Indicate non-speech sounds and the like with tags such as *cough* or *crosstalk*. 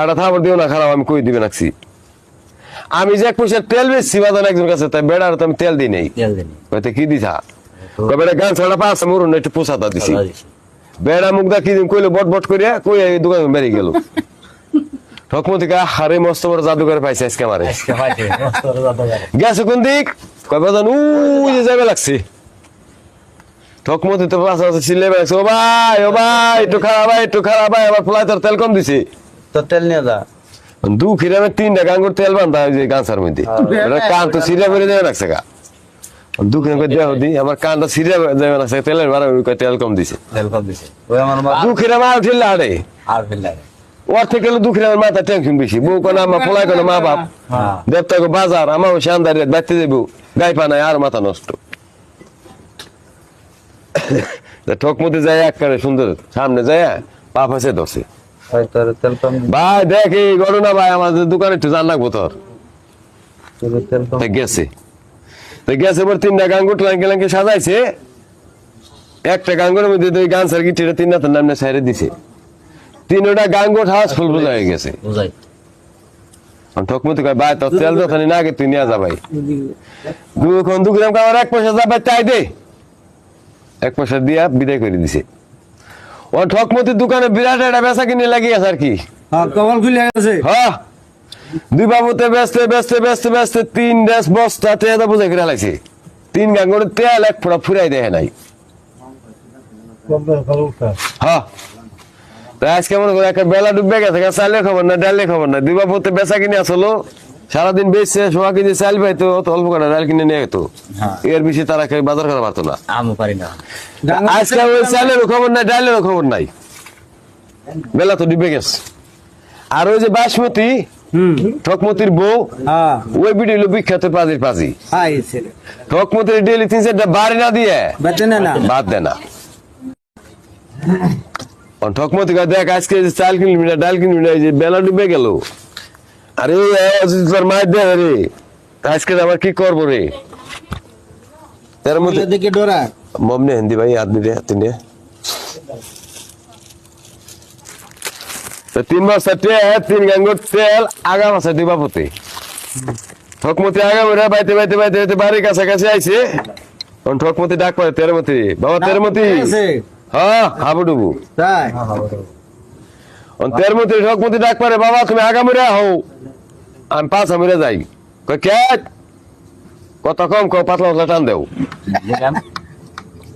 একটা থাপড় দিও না খারাপ আমি কই দিবে নাকছি আমি যে এক পয়সা তেল বেচছি বাজান একজন কাছে তাই বেড়ার তো আমি তেল দিই নেই। কইতে কি দিছা? বেড়া গান ছাড়া পাঁচ মরুন একটু পোষাতা দিছি। বেড়া মুখ দা কি দিন কইলো বট বট করিয়া কই এই দোকানে বেরিয়ে গেল। ঠকমতি কা হারে মস্ত বড় জাদুঘর পাইছে আজকে আমারে। গেছে কোন দিক? কয় বাজান উই যাবে লাগছে। ঠকমতি তো পাশে পাশে চিল্লে বেড়াচ্ছে ও ভাই ও ভাই একটু খারাপ ভাই একটু খারাপ ভাই আমার ফ্লাই তেল কম দিছে। তো তেল নিয়ে যা। দু খিরামে তিনটা গাঙ্গুর তেল বান্ধা যে গাছার মধ্যে কান তো সিরিয়া গা। দু খিরাম করে দেওয়া দি আমার কানটা সিরিয়া যাবে লাগছে তেলের বাড়া তেল কম দিছে। তেল কম দিছে। ওই আমার দু খিরাম আর ঠিল্লা আরে। আর ফেললাই ওর থেকে হলো দু খিরামের মাথা টেনশন বেশি। বউ কোন আমার কোন মা বাপ। হ্যাঁ। দেবতা গো বাজার আমার শানদার দেবো। গাই পানায় আর মাথা নষ্ট। *coughs* তা ঠক মধ্যে যায় এক কারে সুন্দর। সামনে যায় পাপ আছে দশে। ওই তোর তেল কম ভাই দেখ এই ঘটনা ভাই আমাদের দোকানে একটু জান লাগবো তোর। গেছে। তো গেছে এবার তিনটা গাঙ্গুট লাঙ্কে লাঙ্কে সাজাইছে। একটা গাঙ্গুর মধ্যে দুই গান সার গিটিটা তিন নামনে সাইরে দিছে। তিনটা গাঙ্গুট হাউস ফুল ফুল হয়ে গেছে। ঠকমতি কয় ভাই তোর তেল যথানি না আগে তুই নিয়ে যা ভাই। দুখন দু গ্রাম আমার এক পয়সা যা ভাই তাই দে। এক পয়সা দিয়া বিদায় করে দিছে। ও ঠকমতির দোকানে বিরাট একটা বেচা কিনে লাগিয়ে আছে আর কি। হ্যাঁ কপাল খুলে গেছে। হ্যাঁ। দুই বাবুতে ব্যস্ত ব্যস্ত ব্যস্ত ব্যস্ত তিন ড্রেস বস্তা তেল বুঝে করে লাইছে তিন গাঙ্গুর তেল এক ফোড়া ফুরাই দেয় নাই। হ্যাঁ। তা আজকে মনে করো একটা বেলা ডুববে গেছে চালের খবর না ডালের খবর না। দুই বাবুতে বেচা কিনে আসলো। সারাদিন বেচছে সোয়া কেজি চাল পাইতো অত অল্প করে ডাল কিনে নিয়ে যেত। হ্যাঁ। এর বেশি তারা খেয়ে বাজার করা পারতো না। আমও পারি না। আজকে ওই চালেরও খবর নাই ডালেরও খবর নাই। বেলা তো ডুবে গেছে। আর ওই যে বাসমতি ঠকমতির বউ হ্যাঁ। ওই বিড়ি হলো বিখ্যাত পাজির পাজি। ঠকমতির ডেলি তিন চারটা বাড়ি না দিয়ে। না বাদ দে না। ঠকমতি দেখ আজকে চাল কিনবি না ডাল কিনবি না এই যে বেলা ডুবে গেল। আরে তোর মায়ের দে রে। আজকে আবার কি করব রে? তার মধ্যে দিকে ডোরা। মমনে হিন্দি ভাই আদমি রে তিনে তো তিন বস্তা তেল তিন গাঙ্গুর তেল আগা মাসে দিবা পতি ঠকমতি আগা মেরা বাইতে বাইতে বাইতে বাইতে বাড়ির কাছাকাছি আইছে। তখন ঠকমতি ডাক পড়ে তেরমতি। বাবা তেরমতি। হ্যাঁ হাবুডুবু তাই। তেরমতি ঠকমতি ডাক পড়ে বাবা তুমি আগা মেরা হও। আমি পাঁচা মেরে যাই। কে? কত কম কো পাতলা পাতলা টান দেও।